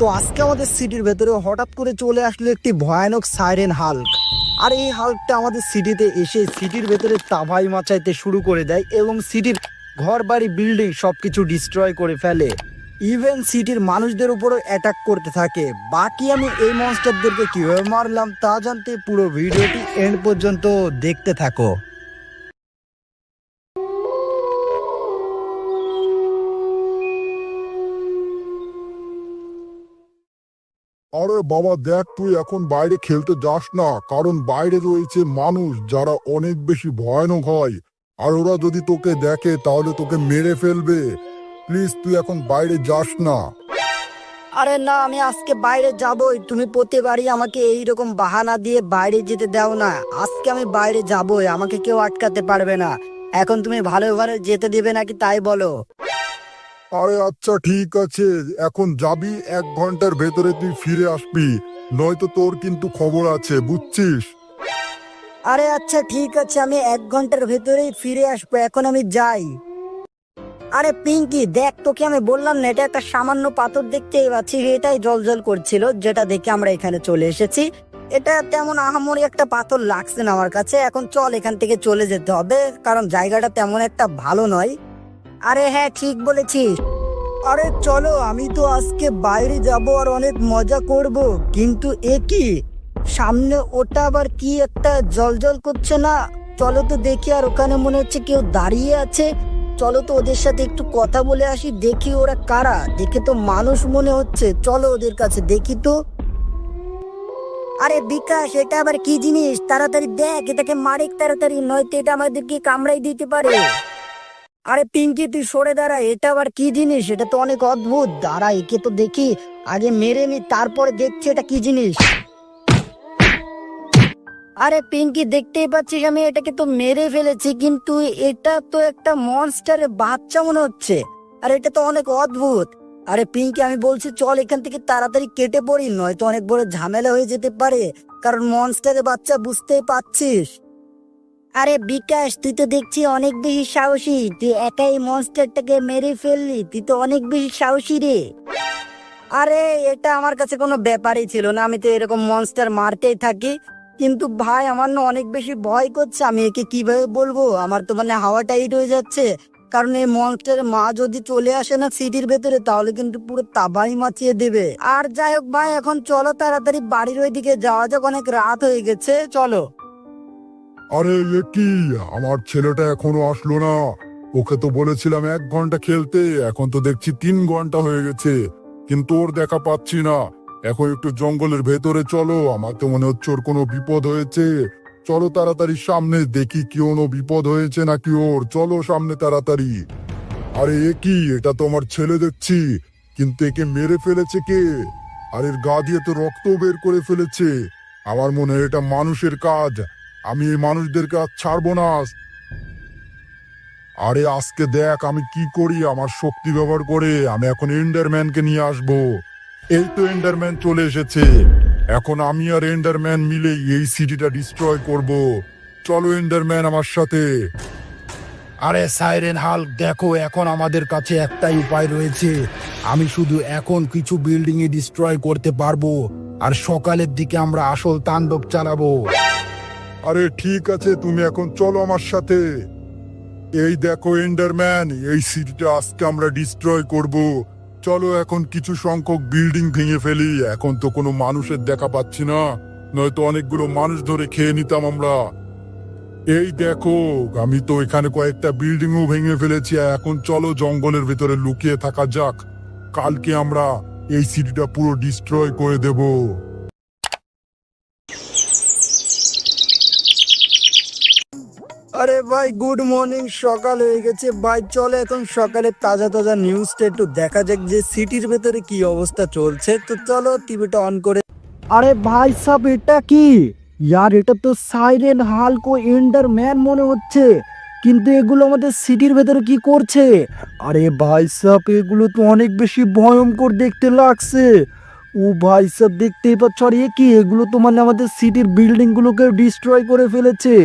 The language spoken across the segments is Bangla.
তো আজকে আমাদের সিটির ভেতরে হঠাৎ করে চলে আসলো একটি ভয়ানক সাইরেন হাল্ক। আর এই হাল্কটা আমাদের সিটিতে এসে সিটির ভেতরে তাভাই মাচাইতে শুরু করে দেয় এবং সিটির ঘর, বাড়ি, বিল্ডিং সব কিছু ডিস্ট্রয় করে ফেলে। ইভেন সিটির মানুষদের উপরও অ্যাটাক করতে থাকে। বাকি আমি এই মনস্টারদেরকে কীভাবে মারলাম তা জানতে পুরো ভিডিওটি এন্ড পর্যন্ত দেখতে থাকো। আরে বাবা, দেখ তুই এখন বাইরে খেলতে যাস না, কারণ বাইরে রয়েছে মানুষ যারা অনেক বেশি ভয়ানক হয়। আর ওরা যদি তোকে দেখে, তাহলে তোকে মেরে ফেলবে। প্লিজ, তুই এখন বাইরে যাস না। আরে না, আমি আজকে বাইরে যাবই। তুমি প্রতিবারই আমাকে এই রকম বাহানা দিয়ে বাইরে যেতে দাও না। আজকে আমি বাইরে যাবই, আমাকে কেউ আটকাতে পারবে না। এখন তুমি ভালো যেতে দিবে নাকি তাই বলো। আরে আচ্ছা ঠিক আছে। এখন যাবি, এক ঘণ্টার ভেতরে তুই ফিরে আসবি। নয়তো তোর কিন্তু খবর আছে, বুঝছিস? আরে আচ্ছা ঠিক আছে, আমি এক ঘণ্টার ভেতরেই ফিরে আসব, এখন আমি যাই। আরে পিঙ্কি, দেখ, তোকে আমি বললাম না, এটা একটা সামান্য পাথর দেখতেই পাচ্ছি এটাই জল জল করছিল, যেটা দেখে আমরা এখানে চলে এসেছি। এটা তেমন আহামরি একটা পাথর লাগছে না আমার কাছে, এখন চল এখান থেকে চলে যেতে হবে, কারণ জায়গাটা তেমন একটা ভালো নয়। আরে হ্যাঁ ঠিক বলেছিস। আরে চলো, আমি তো আজকে বাইরে যাব আর অনেক মজা করব। কিন্তু এ কি? সামনে ওটা আবার কি একটা জল করছে না? চলো তো দেখি, আর ওখানে মনে হচ্ছে কেউ দাঁড়িয়ে আছে। চলো তো ওদের সাথে একটু কথা বলে আসি, দেখি ওরা কারা। দেখে তো মানুষ মনে হচ্ছে। চলো ওদের কাছে দেখি তো। আরে বিকাশ, এটা আবার কি জিনিস? তাড়াতাড়ি দেখ, এটাকে মারিক তাড়াতাড়ি, নয়তো এটা আমাদেরকে কামড়াই দিতে পারে। আরে পিঙ্কি, তুই সরে দাঁড়া, এটা আবার কি জিনিস? এটা তো অনেক অদ্ভুত। দাঁড়া, একে তো দেখি। আগে মেরে নি, তারপরে দেখছি এটা কি জিনিস। আরে পিঙ্কি, দেখতেই পাচ্ছিস, আমি এটাকে তো মেরে ফেলেছি, কিন্তু এটা তো একটা মনস্টারের বাচ্চা মনে হচ্ছে। আর এটা তো অনেক অদ্ভুত। আরে পিঙ্কি, আমি বলছি, চল এখান থেকে তাড়াতাড়ি কেটে পড়ি, নয়তো অনেক বড় ঝামেলা হয়ে যেতে পারে, কারণ মনস্টারের বাচ্চা বুঝতেই পাচ্ছিস। আরে বিকাশ, তুই তো দেখছি অনেক বেশি সাহসী। তুই একাই মনস্টারটাকে মেরে ফেললি, তুই তো অনেক বেশি সাহসী রে। আরে, এটা আমার কাছে কোনো ব্যাপারই ছিল না, আমি তো এরকম মনস্টার মারতেই থাকি। কিন্তু ভাই, আমার না অনেক বেশি ভয় করছে, আমি একে কীভাবে বলব? আমার তো মানে হাওয়া টাইট হয়ে যাচ্ছে। কারণ এই মনস্টার মা যদি চলে আসে না সিটির ভেতরে, তাহলে কিন্তু পুরো তাবাই মাচিয়ে দেবে। আর যাই হোক ভাই, এখন চলো তাড়াতাড়ি বাড়ির ওইদিকে, যাওয়া যাক, অনেক রাত হয়ে গেছে, চলো। আরে এ কি? আমার ছেলেটা এখনও আসলো না। ওকে তো বলেছিলাম এক ঘণ্টা খেলতে, এখন তো দেখছি তিন ঘণ্টা হয়ে গেছে। কিন্তু ওর দেখা পাচ্ছি না। এখন একটু জঙ্গলের ভেতরে চলো, আমার তো মনে হচ্ছে ওর কোনো বিপদ হয়েছে। চলো তাড়াতাড়ি সামনে, দেখি কি কোনো বিপদ হয়েছে নাকি ওর। চলো সামনে তাড়াতাড়ি। আরে এ কি? এটা তো আমার ছেলে দেখছি। কিন্তু একে মেরে ফেলেছে কে? আর এর গা দিয়ে তো রক্ত বের করে ফেলেছে। আমার মনে হয় এটা মানুষের কাজ। আমি এই মানুষদেরকে আর ছাড়বো না আরে আজকে দেখ আমি কি করি, আমার শক্তি ব্যবহার করে আমি এখন এন্ডারম্যানকে নিয়ে আসব। এই তো এন্ডারম্যান চলে এসেছে। এখন আমি আর এন্ডারম্যান মিলে এই সিটিটা ডিস্ট্রয় করব। চলো এন্ডারম্যান আমার সাথে। আরে সাইরেন হাল দেখো এখন আমাদের কাছে একটাই উপায় রয়েছে। আমি শুধু এখন কিছু বিল্ডিং এ ডিস্ট্রয় করতে পারব, আর সকালের দিকে আমরা আসল তাণ্ডব চালাবো। আরে ঠিক আছে, তুমি এখন চলো আমার সাথে। এই দেখো এন্ডারম্যান এই সিটিটা আজকে আমরা ডিস্ট্রয় করব। চলো এখন কিছু সংখ্যক বিল্ডিং ভেঙে ফেলি। এখন তো কোনো মানুষের দেখা পাচ্ছি না। নয়তো অনেকগুলো মানুষ ধরে খেয়ে নিতাম আমরা। এই দেখো, আমি তো এখানে কয়েকটা বিল্ডিংও ভেঙে ফেলেছি। এখন চলো জঙ্গলের ভিতরে লুকিয়ে থাকা যাক। কালকে আমরা এই সিটিটা পুরো ডিস্ট্রয় করে দেবো। আরে ভাই গুড মর্নিং সকাল হয়ে গেছে। ভাই, চলে এখন সকালে তাজা তাজা নিউজটা একটু দেখা যাক যে সিটির ভেতরে কি অবস্থা চলছে। তো চলো টিভিটা অন করে আরে ভাই সাব, এটা কি? ইয়ার, এটা তো সাইরেন হালকো এন্ডার ম্যান মনে হচ্ছে। কিন্তু এগুলো আমাদের সিটির ভেতরে কি করছে? আরে ভাই সাব, এগুলো তো অনেক বেশি ভয়ঙ্কর দেখতে লাগছে। ও ভাই সাব, দেখতেই পাচ্ছ, আর এ কি? এগুলো তো মানে আমাদের সিটির বিল্ডিংগুলোকে ডিস্ট্রয় করে ফেলেছে।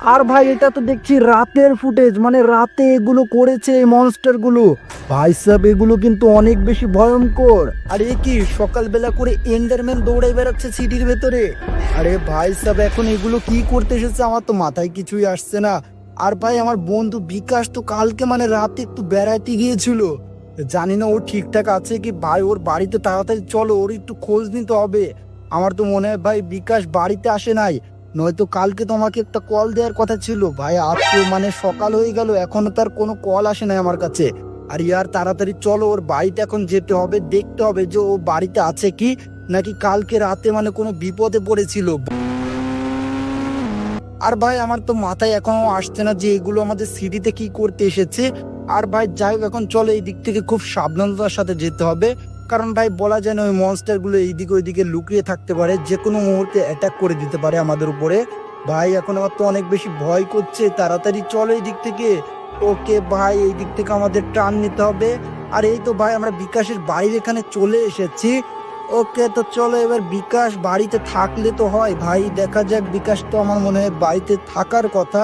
আর ভাই, এটা তো দেখছি রাতের ফুটেজ মানে রাতে এগুলো করেছে এই মনস্টারগুলো। ভাই সাহেব, এগুলো কিন্তু অনেক বেশি ভয়ঙ্কর। আর এ কি, সকালবেলা করে এন্ডারম্যান দৌড়াই বেড়াচ্ছে সিটির ভেতরে? আরে ভাই সাহেব, এখন এগুলো কি করতে এসেছে আমার তো মাথায় কিছুই আসছে না। আর ভাই, আমার বন্ধু বিকাশ তো কালকে মানে রাতে একটু বেড়াইতে গিয়েছিল। জানি না ও ঠিকঠাক আছে কি, ভাই, ওর বাড়িতে তাড়াতাড়ি চলো, ওর একটু খোঁজ নিতে হবে। আমার তো মনে হয় ভাই, বিকাশ বাড়িতে আসে নাই। নয়তো কালকে তো আমাকে একটা কল দেওয়ার কথা ছিল। ভাই, আজ তো মানে সকাল হয়ে গেল, এখনও তার কোনো কল আসে নাই আমার কাছে। আর ইয়ার, তাড়াতাড়ি চলো, ওর বাড়িতে এখন যেতে হবে, দেখতে হবে যে ও বাড়িতে আছে কি, নাকি কালকে রাতে মানে কোনো বিপদে পড়েছিল। আর ভাই, আমার তো মাথায় এখনও আসছে না যে এগুলো আমাদের সিটিতে কি করতে এসেছে। আর ভাই, যাই হোক, এখন চলো এই দিক থেকে খুব সাবধানতার সাথে যেতে হবে। কারণ ভাই বলা যায় না, ওই মনস্টারগুলো এইদিকে ওইদিকে লুকিয়ে থাকতে পারে যে কোনো মুহূর্তে অ্যাটাক করে দিতে পারে আমাদের উপরে। ভাই, এখন আমার তো অনেক বেশি ভয় করছে, তাড়াতাড়ি চলো এই দিক থেকে। ওকে ভাই এই দিক থেকে আমাদের টান নিতে হবে। আর এই তো ভাই, আমরা বিকাশের বাড়ির এখানে চলে এসেছি। ওকে, তো চলো এবার বিকাশ বাড়িতে থাকলে তো হয়। ভাই, দেখা যাক, বিকাশ তো আমার মনে হয় বাড়িতে থাকার কথা।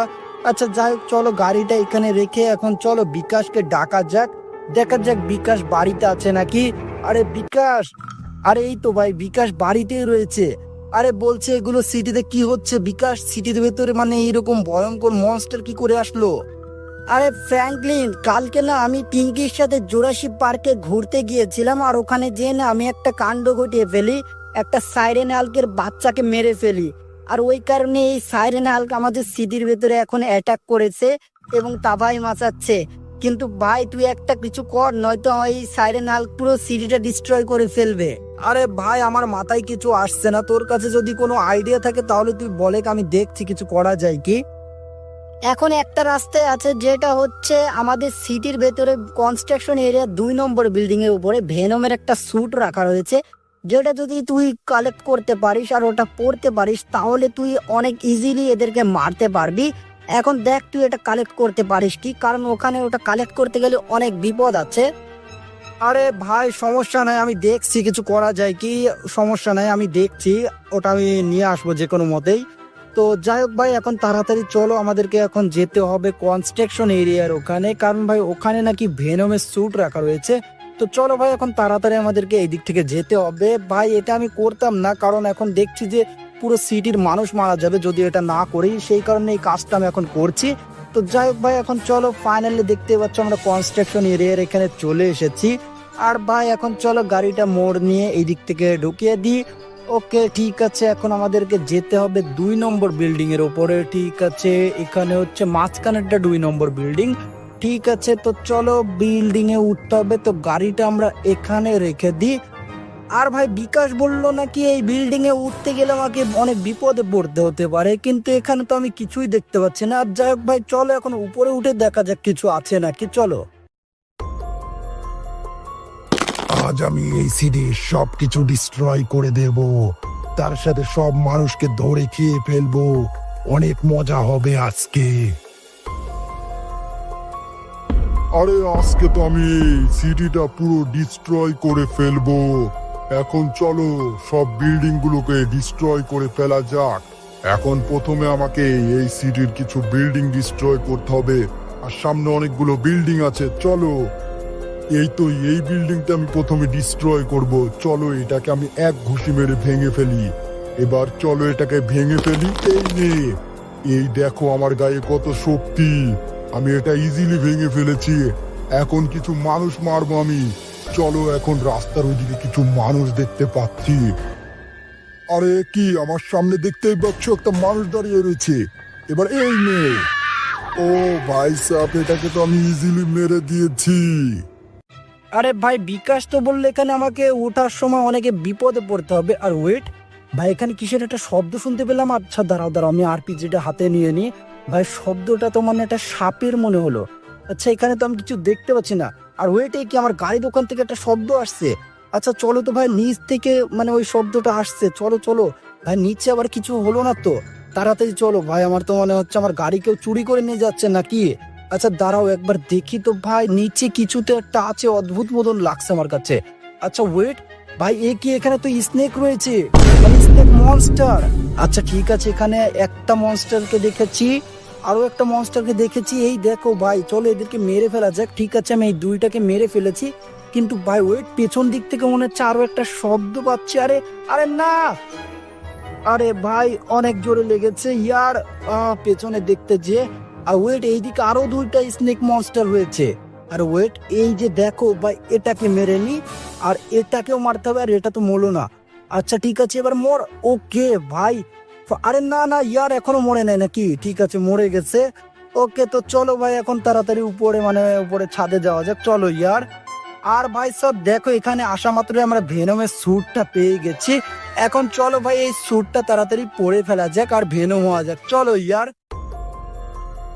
আচ্ছা যাই হোক, চলো গাড়িটা এখানে রেখে এখন চলো বিকাশকে ডাকা যাক। দেখা যাক বিকাশ বাড়িতে আছে নাকি? আরে বিকাশ! আরে এই তো ভাই, বিকাশ বাড়িতেই রয়েছে। আরে বলছে এগুলো সিটিতে কি হচ্ছে? বিকাশ, সিটির ভেতরে মানে এইরকম ভয়ঙ্কর মনস্টার কি করে আসলো? আরে ফ্র্যাঙ্কলিন, কালকে না আমি পিঙ্কির সাথে জোরাসি পার্কে ঘুরতে গিয়েছিলাম আর ওখানে যেয়ে না আমি একটা কাণ্ড ঘটিয়ে ফেলি, একটা সাইরেন আলকের বাচ্চাকে মেরে ফেলি। আর ওই কারণে এই সাইরেন আলক আমাদের সিটির ভেতরে এখন অ্যাটাক করেছে এবং তাবাই মাচাচ্ছে। কিন্তু ভাই তুই একটা কিছু কর নয়তো এই সাইরেন আলক পুরো সিটিটা ডিস্ট্রয় করে ফেলবে। আরে ভাই আমার মাথায় কিছু আসছে না। তোর কাছে যদি কোনো আইডিয়া থাকে তাহলে তুই বলে আমি দেখছি কিছু করা যায় কি? এখন একটা রাস্তায় আছে যেটা হচ্ছে আমাদের সিটির ভেতরে কনস্ট্রাকশন এরিয়া দুই নম্বর বিল্ডিং এর উপরে ভেনমের একটা স্যুট রাখা রয়েছে যেটা যদি তুই কালেক্ট করতে পারিস আর ওটা পড়তে পারিস তাহলে তুই অনেক ইজিলি এদেরকে মারতে পারবি। এখন দেখ তুই এটা কালেক্ট করতে পারিস কি? কারণ ওখানে ওটা কালেক্ট করতে গেলে অনেক বিপদ আছে। আরে ভাই, সমস্যা নাই, আমি দেখছি, কিছু করা যায় কি? সমস্যা নাই, আমি দেখছি, ওটা আমি নিয়ে আসব যে কোনো মতেই। তো যাই হোক ভাই, এখন তাড়াতাড়ি চলো, আমাদেরকে এখন যেতে হবে কনস্ট্রাকশন এরিয়ার ওখানে। কারণ ভাই, ওখানে নাকি ভেনমের স্যুট রাখা রয়েছে। তো চলো ভাই, এখন তাড়াতাড়ি আমাদেরকে এই দিক থেকে যেতে হবে। ভাই, এটা আমি করতাম না, কারণ এখন দেখছি যে পুরো সিটির মানুষ মারা যাবে যদি এটা না করি। সেই কারণে এই কাজটা আমি এখন করছি। তো যাই হোক ভাই, এখন চলো ফাইনালি দেখতে পাচ্ছ আমরা কনস্ট্রাকশন এরিয়ার এখানে চলে এসেছি। আর ভাই, এখন চলো গাড়িটা মোড় নিয়ে এই দিক থেকে ঢুকিয়ে দিই। ওকে, ঠিক আছে, এখন আমাদেরকে যেতে হবে দুই নম্বর বিল্ডিং এর উপরে ঠিক আছে, এখানে হচ্ছে মাঝখানেরটা দুই নম্বর বিল্ডিং ঠিক আছে, তো চলো বিল্ডিং এ উঠতে হবে। তো গাড়িটা আমরা এখানে রেখে দিই। আর ভাই বিকাশ বলল নাকি এই বিল্ডিং এ উঠতে গেলে আমাকে অনেক বিপদে পড়তে হতে পারে কিন্তু এখানে তো আমি কিছুই দেখতে পাচ্ছি না। আর যাই হোক ভাই চলো এখন উপরে উঠে দেখা যাক কিছু আছে নাকি চলো। আজ আমি এই সিটির সব কিছু ডিস্ট্রয় করে দেব। তার সাথে সব মানুষকে ধরে খেয়ে ফেলব। অনেক মজা হবে আজকে। আরে আজকে তো আমি সিটিটা পুরো ডিস্ট্রয় করে ফেলব। এখন চলো সব বিল্ডিং গুলোকে ডিস্ট্রয় করে ফেলা যাক। এখন প্রথমে আমাকে এই সিটির কিছু বিল্ডিং ডিস্ট্রয় করতে হবে। আর সামনে অনেকগুলো বিল্ডিং আছে, চলো। এই তো, এই বিল্ডিংটা আমি প্রথমে ডিস্ট্রয় করব। চলো, এটাকে আমি এক ঘুষি মেরে ভেঙে ফেলি। এবার চলো এটাকে ভেঙে ফেলি, এই নে। এই দেখো আমার গায়ে কত শক্তি। আমি এটা ইজিলি ভেঙে ফেলেছি। এখন কিছু মানুষ মারবো আমি। চলো এখন রাস্তার ওইদিকে কিছু মানুষ দেখতে পাচ্ছি। আরে, কি, আমার সামনে দেখতেই পাচ্ছ একটা মানুষ দাঁড়িয়ে রয়েছে? এবার এই নে ও ভাই সাহেব, এটাকে তো আমি ইজিলি মেরে দিয়েছি। আরে ভাই, বিকাশ তো বললে এখানে আমাকে ওঠার সময় অনেকে বিপদে পড়তে হবে। আর ওয়েট ভাই, এখানে কিসের একটা শব্দ শুনতে পেলাম? আচ্ছা দাঁড়াও দাঁড়াও, আমি আরপিজিটা হাতে নিয়ে নিই। ভাই, শব্দটা তো মানে একটা সাপের মনে হলো। আচ্ছা এখানে তো আমি কিছু দেখতে পাচ্ছি না। আর ওয়েটে কি আমার গাড়ি দোকান থেকে একটা শব্দ আসছে? আচ্ছা চলো তো ভাই, নিচ থেকে মানে ওই শব্দটা আসছে। চলো চলো। ভাই, নিচে আবার কিছু হলো না তো। তাড়াতাড়ি চলো। ভাই, আমার তো মনে হচ্ছে আমার গাড়ি কেউ চুরি করে নিয়ে যাচ্ছে নাকি? আচ্ছা দাঁড়াও একবার দেখি তো ভাই, নিচে কিছুতে একটা আছে, অদ্ভুত মতন লাগছে আমার কাছে। আচ্ছা ওয়েট ভাই, এ কি এখানে তো স্নেক রয়েছে? মানে স্নেক মনস্টার আচ্ছা ঠিক আছে, এখানে একটা মনস্টারকে দেখেছি। আরও একটা মনস্টারকে দেখেছি। এই দেখো ভাই, চলো এদেরকে মেরে ফেলা যাক। ঠিক আছে, আমি এই দুইটাকে মেরে ফেলেছি। কিন্তু ভাই ওয়েট পেছন দিক থেকে মনে হচ্ছে আরও একটা শব্দ পাচ্ছি। আরে আরে না! আরে ভাই, অনেক জোরে লেগেছে। ইয়ার পেছনে দেখতে যে, আর ওয়েট এইদিকে আরও দুইটা স্নেক মনস্টার হয়েছে। আর ওয়েট এই যে দেখো ভাই, এটাকে মেরে নি। আর এটাকেও মারতে হবে, আর এটা তো মরলো না। আচ্ছা ঠিক আছে, এবার মর। ওকে ভাই আরে না না, ইয়ার এখনও মরে নাই নাকি? ঠিক আছে, মরে গেছে। ওকে, তো চলো ভাই, এখন তাড়াতাড়ি উপরে মানে উপরে ছাদে যাওয়া যাক। চলো ইয়ার। আর ভাই, সব দেখো, এখানে আসা মাত্রই আমরা ভেনমের স্যুটটা পেয়ে গেছি। এখন চলো ভাই, এই স্যুটটা তাড়াতাড়ি পরে ফেলা যাক আর ভেনম হওয়া যাক। চলো ইয়ার।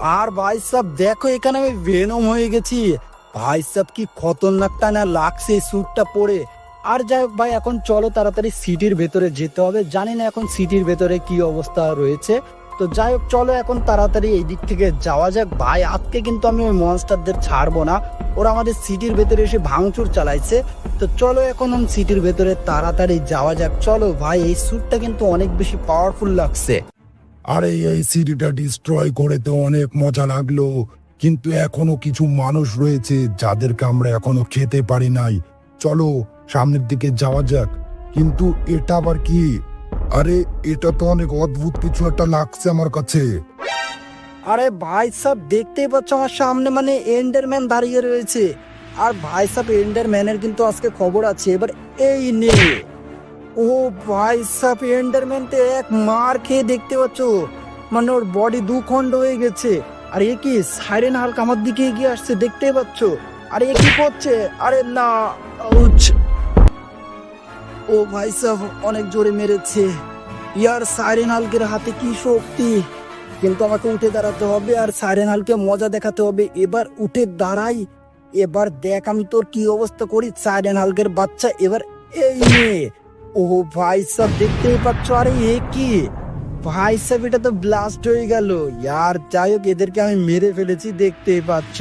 আর ভাই, সব দেখো, এখানে আমি ভেনম হয়ে গেছি। ভাই, সব কি খতরনাকটা না লাগছে এই স্যুটটা পরে। আর যাই ভাই, এখন চলো তাড়াতাড়ি সিটির ভেতরে যেতে হবে। জানি না এখন সিটির ভেতরে কি অবস্থা রয়েছে। তো যাই হোক, চলো এখন তাড়াতাড়ি এই দিক থেকে যাওয়া যাক। ভাই, আজকে কিন্তু আমি ওই মনস্টারদের ছাড়বো না। ওরা আমাদের সিটির ভেতরে এসে ভাঙচুর চালাইছে। তো চলো এখন সিটির ভেতরে তাড়াতাড়ি যাওয়া যাক। চলো ভাই, এই স্যুটটা কিন্তু অনেক বেশি পাওয়ারফুল লাগছে। আরে, এই সিটিটা ডিস্ট্রয় করে তো অনেক মজা লাগল। কিন্তু এখনও কিছু মানুষ রয়েছে, যাদেরকে আমরা এখনও খেতে পারি নাই। চলো সামনের দিকে যাওয়া যাক। কিন্তু এটা আবার কি? আরে, এটা তো অনেক অদ্ভুত কিছু একটা লাগছে আমার কাছে। আরে ভাই সাহেব দেখতেই পাচ্ছ আমার সামনে মানে এন্ডারম্যান দাঁড়িয়ে রয়েছে। আর ভাই সাহেব এন্ডারম্যানের কিন্তু আজকে খবর আছে, এবার এই নে ও ভাই সাহেব এন্ডারম্যান তো এক মার খেয়ে দেখতে পাচ্ছ। মানে ওর বডি দু খণ্ড হয়ে গেছে। আর এ কি সাইরেন হালকা আমার দিকে এগিয়ে আসছে, দেখতেই পাচ্ছ। আর এ কি করছে? আরে না। ও ভাই সাহেব অনেক জোরে মেরেছে। ইয়ার সাইরেন হালকের হাতে কি শক্তি? কিন্তু আমাকে উঠে দাঁড়াতে হবে আর সাইরেন হালকে মজা দেখাতে হবে। এবার উঠে দাঁড়াই। এবার দেখ আমি তোর কি অবস্থা করি। সাইরেন হালকের বাচ্চা এবার এই ও ভাই সব দেখতেই পাচ্ছ? আরে এ কি? ভাই সাহেব এটা তো ব্লাস্ট হয়ে গেল। ইয়ার যাই হোক, এদেরকে আমি মেরে ফেলেছি, দেখতেই পাচ্ছ?